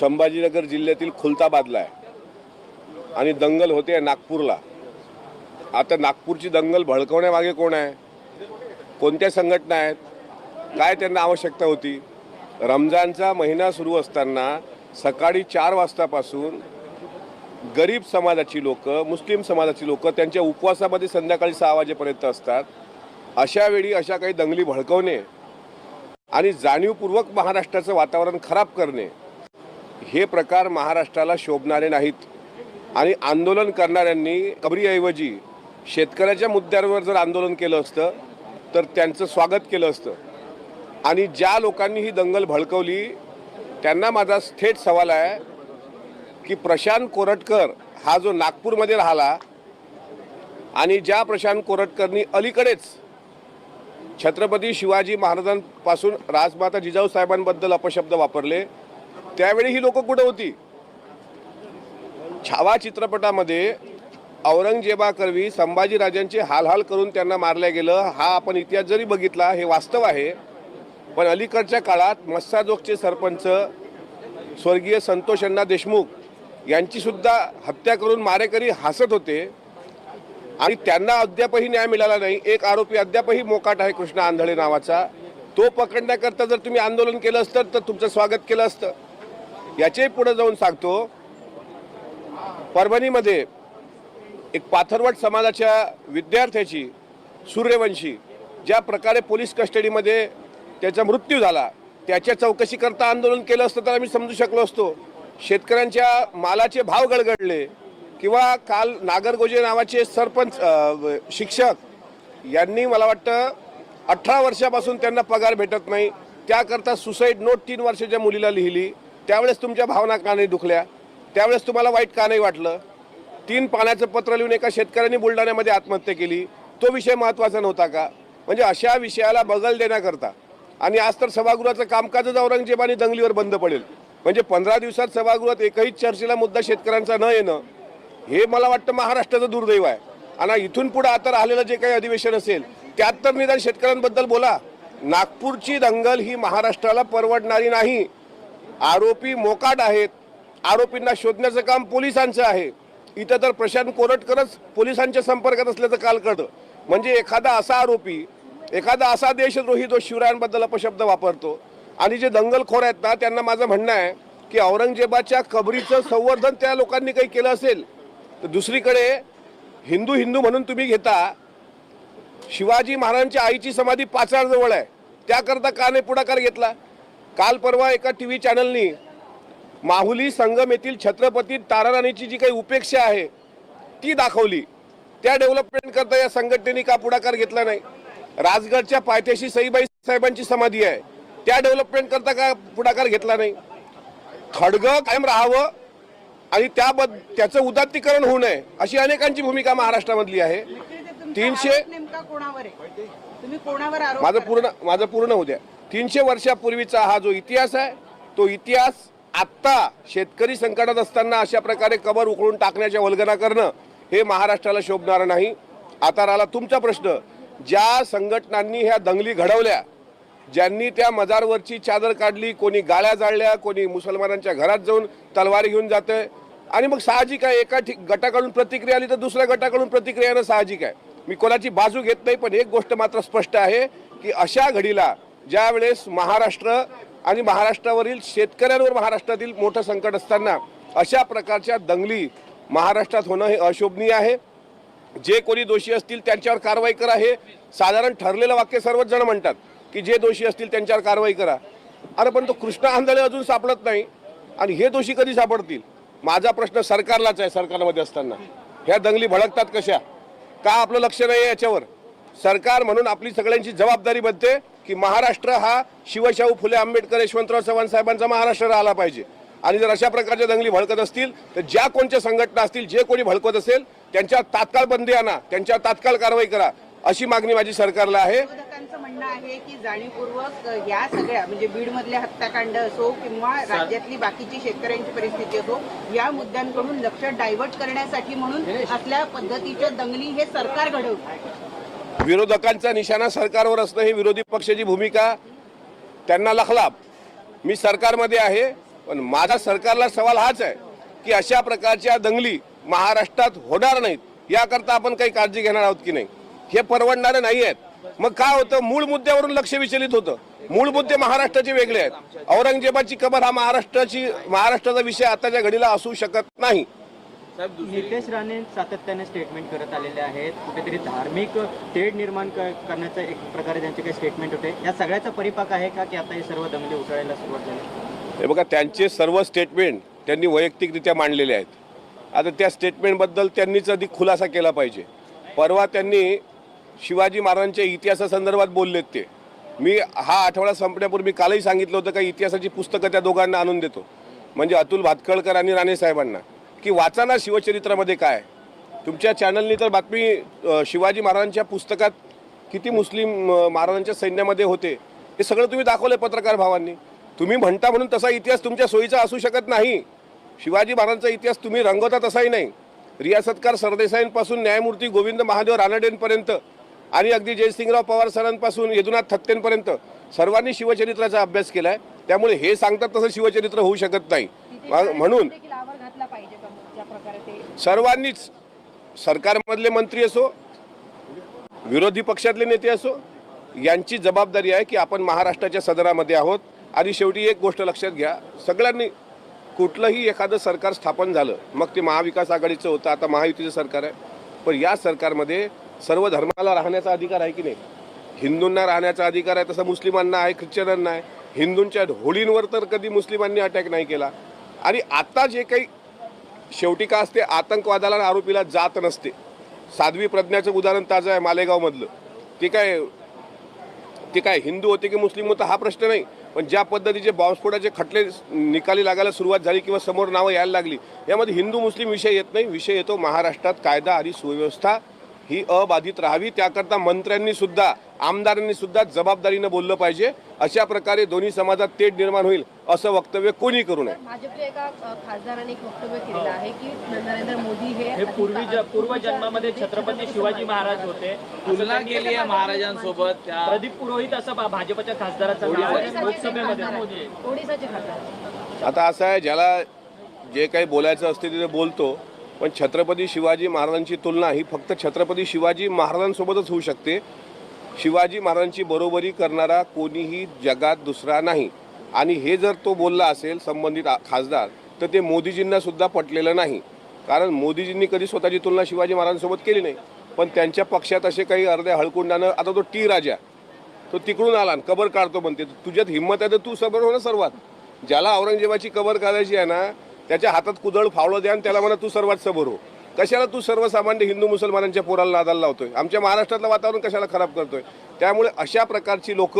संभाजीनगर जिल्ह्यातील खुलताबादला आहे. आणि दंगल होते नागपूरला. आता नागपूरची दंगल भडकवण्यामागे कोण आहे? कोणत्या संघटना आहेत? काय त्यांना आवश्यकता होती? रमजानचा महिना सुरू असताना सकाळी चार वाजतापासून गरीब समाजाची लोक मुस्लिम समाजाची लोक त्यांच्या उपवासामध्ये संध्याकाळी सहा वाजेपर्यंत असतात. अशा वेळी अशा काही दंगली भडकवणे आणि जाणीवपूर्वक महाराष्ट्राचं वातावरण खराब करणे हे प्रकार महाराष्ट्राला शोभणारे नाहीत. आणि आंदोलन करणाऱ्यांनी कबरीऐवजी शेतकऱ्याच्या मुद्द्यांवर जर आंदोलन केलं असतं तर त्यांचं स्वागत केलं असतं. आणि ज्या लोकांनी ही दंगल भडकवली त्यांना माझा थेट सवाल आहे की प्रशांत कोरटकर हा जो नागपूरमध्ये राहिला आणि ज्या प्रशांत कोरटकरनी अलीकडेच छत्रपती शिवाजी महाराजांपासून राजमाता जिजाऊ साहेबांबद्दल अपशब्द वापरले त्यावेळी ही लोक कुठं होती? छावा चित्रपटामध्ये औरंगजेबाकरवी संभाजीराजांचे हालहाल करून त्यांना मारलं गेलं. हा आपण इतिहास जरी बघितला हे वास्तव आहे. पण अलीकडच्या काळात मस्साजोगचे सरपंच स्वर्गीय संतोष अण्णा देशमुख यांचीसुद्धा हत्या करून मारेकरी हसत होते. आणि त्यांना अद्यापही न्याय मिळाला नाही. एक आरोपी अद्यापही मोकाट आहे कृष्णा आंधळे नावाचा. तो पकडण्याकरता जर तुम्ही आंदोलन केलं असतं तर तुमचं स्वागत केलं असतं. याच्याही पुढे जाऊन सांगतो. परभणीमध्ये एक पाथरवट समाजाच्या विद्यार्थ्याची सूर्यवंशी ज्या प्रकारे पोलीस कस्टडीमध्ये त्याचा मृत्यू झाला त्याच्या चौकशीकरता आंदोलन केलं असतं तर आम्ही समजू शकलो असतो. शेतकऱ्यांच्या मालाचे भाव गडगडले किंवा काल नागरगोजे नावाचे सरपंच शिक्षक यांनी मला वाटतं अठरा वर्षापासून त्यांना पगार भेटत नाही. त्याकरता सुसाईड नोट तीन वर्षाच्या मुलीला लिहिली. त्यावेळेस तुमच्या भावना का नाही दुखल्या? त्यावेळेस तुम्हाला वाईट का नाही वाटलं? तीन पाण्याचं पत्र लिहून एका शेतकऱ्यांनी बुलढाण्यामध्ये आत्महत्या केली. तो विषय महत्त्वाचा नव्हता का? म्हणजे अशा विषयाला बगल देण्याकरता. आणि आज तर सभागृहाचं कामकाजच औरंगजेबाने दंगलीवर बंद पडेल. म्हणजे पंधरा दिवसात सभागृहात एकही चर्चेला मुद्दा शेतकऱ्यांचा न येणं हे मला वाटतं महाराष्ट्राचं दुर्दैव आहे. आणि इथून पुढे आता राहिलेलं जे काही अधिवेशन असेल त्यात तर निदान शेतकऱ्यांबद्दल बोला. नागपूरची दंगल ही महाराष्ट्राला परवडणारी नाही. आरोपी मोकाट आहेत. आरोपींना शोधण्याचं काम पोलिसांचं आहे. इथं तर प्रशांत कोरटकरच पोलिसांच्या संपर्कात असल्याचं काल कळतं. म्हणजे एखादा असा आरोपी एखादा असा देशद्रोही जो शिवरायांबद्दल अपशब्द वापरतो आणि जे दंगलखोर आहेत ना त्यांना माझं म्हणणं आहे की औरंगजेबाच्या कबरीचं संवर्धन त्या लोकांनी काही केलं असेल तर दुसरीकडे हिंदू हिंदू म्हणून तुम्ही घेता शिवाजी महाराजांच्या आईची समाधी पाचाळजवळ आहे. त्याकरता का नाही पुढाकार घेतला? काल परवा एका टी व्ही चॅनलनी माहुली संगम येथील छत्रपती ताराराणीची जी काही उपेक्षा आहे ती दाखवली. त्या डेव्हलपमेंट करता या संघटनेने का पुढाकार घेतला नाही? राजगडच्या पायथ्याशी सईबाई साहेबांची समाधी आहे. त्या डेव्हलपमेंट करता का पुढाकार घेतला नाही? खडगं कायम राहावं आणि त्याबद्द त्याचं उदात्तीकरण होऊ नये अशी अनेकांची भूमिका महाराष्ट्रामधली आहे. तीनशे माझं? पूर्ण माझं पूर्ण होऊ द्या. तीनशे वर्षापूर्वीचा हा जो इतिहास आहे तो इतिहास आत्ता शेतकरी संकटात असताना अशा प्रकारे कबर उकळून टाकण्याच्या वल्गना करणं हे महाराष्ट्राला शोभणारं नाही. आता राहिला तुमचा प्रश्न. ज्या संघटनांनी ह्या दंगली घडवल्या ज्यांनी त्या मजारवरची चादर काढली कोणी गाळ्या जाळल्या कोणी मुसलमानांच्या घरात जाऊन तलवारी घेऊन जाते आणि मग साहजिक आहे एका ठिक गटाकडून प्रतिक्रिया आली तर दुसऱ्या गटाकडून प्रतिक्रिया येणं साहजिक आहे. मी कोणाची बाजू घेत नाही पण एक गोष्ट मात्र स्पष्ट आहे की अशा घडीला ज्या वेळेस महाराष्ट्र आणि महाराष्ट्रावरील शेतकऱ्यांवर महाराष्ट्रातील मोठं संकट असताना अशा प्रकारच्या दंगली महाराष्ट्रात होणं हे अशोभनीय आहे. जे कोणी दोषी असतील त्यांच्यावर कारवाई करा हे साधारण ठरलेलं वाक्य सर्वच जण म्हणतात की जे दोषी असतील त्यांच्यावर कारवाई करा. अरे पण तो कृष्णा आंधळे अजून सापडत नाही आणि हे दोषी कधी सापडतील? माझा प्रश्न सरकारलाच आहे सरकारमध्ये असताना. ह्या दंगली भडकतात कशा? का आपलं लक्ष नाही आहे याच्यावर? सरकार म्हणून आपली सगळ्यांची जबाबदारी बनते की महाराष्ट्र हा शिवशाहू फुले आंबेडकर यशवंतराव चव्हाण साहेबांचा महाराष्ट्र राहिला पाहिजे. आणि जर अशा प्रकारच्या दंगली भडकत असतील तर ज्या कोणत्या संघटना असतील जे कोणी भडकत असेल त्यांच्या तात्काळ बंदी आणा त्यांच्या तात्काळ कारवाई करा अशी मागणी माझी सरकारला आहे. म्हणणं आहे की जाणीवपूर्वक या सगळ्या म्हणजे बीड मधल्या हत्याकांड असो किंवा राज्यातली बाकीची शेतकऱ्यांची परिस्थिती असो या मुद्द्यांकडून लक्ष डायव्हर्ट करण्यासाठी म्हणून असल्या पद्धतीच्या दंगली हे सरकार घडवतं. विरोधकांचा निशाणा सरकारवर असणं ही विरोधी पक्षाची भूमिका. त्यांना लखलाप. मी सरकारमध्ये आहे पण माझा सरकारला सवाल हाच आहे की अशा प्रकारच्या दंगली महाराष्ट्रात होणार नाहीत याकरता आपण काही काळजी घेणार आहोत की नाही? हे परवडणारे नाही आहेत. मग काय होतं? मूळ मुद्द्यावरून लक्ष विचलित होतं. मूळ मुद्दे महाराष्ट्राचे वेगळे आहेत. औरंगजेबाची कबर हा महाराष्ट्राची महाराष्ट्राचा विषय आताच्या घडीला असू शकत नाही. नितेश राणे सातत्याने स्टेटमेंट करत आलेले आहेत. कुठेतरी धार्मिक तेढ निर्माण क- करण्याचं एक प्रकारे त्यांचे काही स्टेटमेंट होते. या सगळ्याचा परिपाक आहे का की आता हे सर्व दंगली उठवायला सुरुवात झाली? हे बघा त्यांचे सर्व स्टेटमेंट त्यांनी वैयक्तिकरित्या मांडलेले आहेत. आता त्या स्टेटमेंटबद्दल त्यांनीच अधिक खुलासा केला पाहिजे. परवा त्यांनी शिवाजी महाराजांच्या इतिहासासंदर्भात बोललेत ते. मी हा आठवडा संपण्यापूर्वी कालही सांगितलं होतं का इतिहासाची पुस्तकं त्या दोघांना आणून देतो. म्हणजे अतुल भातखळकर आणि राणे साहेबांना की वाचा ना शिवचरित्रामध्ये काय. तुमच्या चॅनलनी तर बातमी शिवाजी महाराजांच्या पुस्तकात किती मुस्लिम महाराजांच्या सैन्यामध्ये होते हे सगळं तुम्ही दाखवलं पत्रकार भावांनी. तुम्ही म्हणता म्हणून तसा इतिहास तुमच्या सोयीचा असू शकत नाही. शिवाजी महाराजांचा इतिहास तुम्ही रंगवता तसाही नाही. रियासतकार सरदेसाईंपासून न्यायमूर्ती गोविंद महादेव रानडेंपर्यंत आणि अगदी जयसिंगराव पवार सरांपासून यदुनाथ थत्तेंपर्यंत सर्वांनी शिवचरित्राचा अभ्यास केला आहे त्यामुळे हे सांगतात तसं शिवचरित्र होऊ शकत नाही. म्हणून सर्वांनीच सरकारमधले मंत्री असो विरोधी पक्षातले नेते असो यांची जबाबदारी आहे की आपण महाराष्ट्राच्या सदनामध्ये आहोत. आणि शेवटी एक गोष्ट लक्षात घ्या सगळ्यांनी कुठलंही एखादं सरकार स्थापन झालं मग ते महाविकास आघाडीचं होतं आता महायुतीचं सरकार आहे. पण या सरकारमध्ये सर्व धर्माला राहण्याचा अधिकार आहे की नाही? हिंदूंना राहण्याचा अधिकार आहे तसं मुस्लिमांना आहे ख्रिश्चनांना आहे. हिंदूंच्या होळींवर तर कधी मुस्लिमांनी अटॅक नाही केला. आणि आता जे काही शेवटी का असते? आतंकवादाला आरोपीला जात नसते. साध्वी प्रज्ञाचं उदाहरण ताजं आहे मालेगावमधलं. ते काय ते काय हिंदू होते की मुस्लिम होतं हा प्रश्न नाही. पण ज्या पद्धतीचे बॉम्बस्फोटाचे खटले निकाली लागायला सुरुवात झाली किंवा समोर नावं यायला लागली यामध्ये हिंदू मुस्लिम विषय येत नाही. विषय येतो महाराष्ट्रात कायदा आणि सुव्यवस्था ही अबाधित राहावी त्याकरता मंत्र्यांनी सुद्धा आमदारांनी सुद्धा जबाबदारीनं बोललं पाहिजे. अशा प्रकारे दोन्ही समाजात तेढ निर्माण होईल असं वक्तव्य कोणी करू नये. भाजपच्या एका अ, खासदाराने एक वक्तव्य केलेलं आहे की नरेंद्र मोदी हे हे पूर्वी पूर्वजन्मामध्ये छत्रपती शिवाजी महाराज होते. तुलना केली आहे महाराजांसोबत त्या प्रदीप पुरोहित असं भाजपच्या खासदाराचं लोकसभेमध्ये आता असं आहे ज्याला जे काही बोलायचं असते ते बोलतो. पण छत्रपती शिवाजी महाराजांची तुलना ही फक्त छत्रपती शिवाजी महाराजांसोबतच होऊ शकते. शिवाजी महाराजांची बरोबरी करणारा कोणीही जगात दुसरा नाही. आणि हे जर तो बोलला असेल संबंधित खासदार तर ते मोदीजींना सुद्धा पटलेलं नाही. कारण मोदीजींनी कधी स्वतःची तुलना शिवाजी महाराजांसोबत केली नाही. पण त्यांच्या पक्षात असे काही अर्ध्या हळकुंडानं आता तो टी राजा तो तिकडून आला आणि कबर काढतो म्हणते. तुझ्यात हिंमत आहे तर तू सबर हो ना सर्वात. ज्याला औरंगजेबाची कबर काढायची आहे ना त्याच्या हातात कुदळ फावलं द्या आणि त्याला म्हणा तू सर्वात सबर. हो कशाला तू सर्वसामान्य हिंदू मुसलमानांच्या पोराला नादाला लावतोय? आमच्या महाराष्ट्रातलं वातावरण कशाला खराब करतोय? त्यामुळे अशा प्रकारची लोक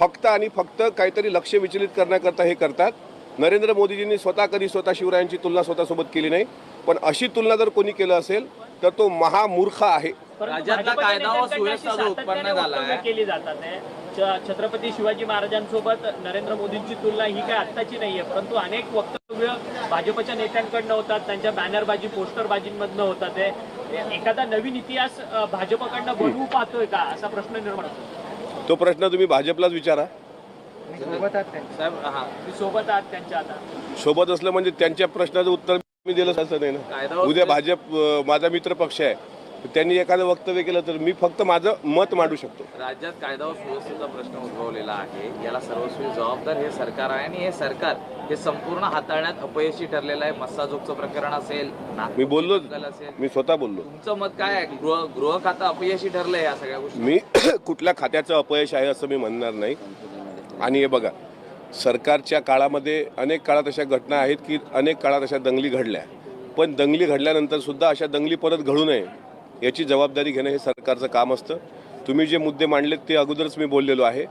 फक्त आणि फक्त काहीतरी लक्ष विचलित करण्याकरता हे करतात. नरेंद्र मोदीजींनी स्वतः कधी स्वतः शिवरायांची तुलना स्वतःसोबत केली नाही. पण अशी तुलना जर कोणी केलं असेल तर तो महामूर्ख आहे. राज्यातला कायदा व सुव्यवस्था जो उत्पन्न झाला केली जातात छत्रपती शिवाजी महाराजांसोबत नरेंद्र मोदींची तुलना ही काय आत्ताची नाहीये परंतु अनेक वक्तव्य भाजपच्या नेत्यांकडनं होतात त्यांच्या बॅनरबाजी पोस्टरबाजींमधनं होतात ते. एखादा नवीन इतिहास भाजपकडनं बनवू पाहतोय का? असा प्रश्न निर्माण होतो. तो प्रश्न तुम्ही भाजपलाच विचारा. हा. सोबत आहात त्यांच्या आता. सोबत असलं म्हणजे त्यांच्या प्रश्नाचं उत्तर मी दिलं असं नाही ना. उद्या भाजप माझा मित्र पक्ष आहे. त्यांनी एखादं वक्तव्य केलं तर मी फक्त माझं मत मांडू शकतो. राज्यात कायदा व सुव्यवस्थेचा प्रश्न उद्भवलेला आहे. याला सर्वस्वी जबाबदार हे सरकार आहे आणि हे सरकार हे संपूर्ण हाताळण्यात अपयशी ठरलेलं आहे. मस्साजोगचं प्रकरण असेल मी बोललो. मी स्वतः बोललो. तुमचं मत काय आहे? गृह गृह खातं अपयशी ठरलंय या सगळ्या गोष्टी? मी कुठल्या खात्याचं अपयश आहे असं मी म्हणणार नाही. आणि हे बघा सरकारच्या काळामध्ये अनेक काळात अशा घटना आहेत की अनेक काळात अशा दंगली घडल्या. पण दंगली घडल्यानंतर सुद्धा अशा दंगली परत घडू नये. याची जबाबदारी घेणं हे सरकारचं काम असतं. तुम्ही जे मुद्दे मांडलेत ते अगोदरच मी बोललेलो आहे.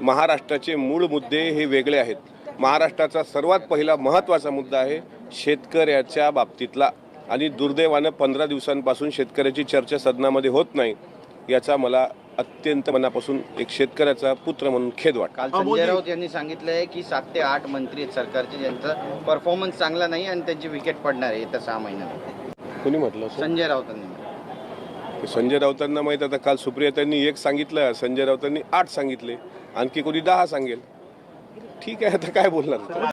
महाराष्ट्राचे मूळ मुद्दे हे वेगळे आहेत. महाराष्ट्राचा सर्वात पहिला महत्त्वाचा मुद्दा आहे शेतकऱ्याच्या बाबतीतला. आणि दुर्दैवानं पंधरा दिवसांपासून शेतकऱ्याची चर्चा सदनामध्ये होत नाही याचा मला अत्यंत मनापासून एक शेतकऱ्याचा पुत्र म्हणून खेद वाटतो. काल संजय राऊत यांनी सांगितलं आहे की सात ते आठ मंत्री आहेत सरकारचे ज्यांचा परफॉर्मन्स चांगला नाही आणि त्यांची विकेट पडणार आहे येत्या सहा महिन्यात. कोणी म्हटलं? संजय राऊतांनी. संजय राऊतांना माहीत आता काल सुप्रिया त्यांनी एक सांगितलं संजय राऊतांनी आठ सांगितले आणखी कोणी दहा सांगेल. ठीक आहे आता काय बोलणार?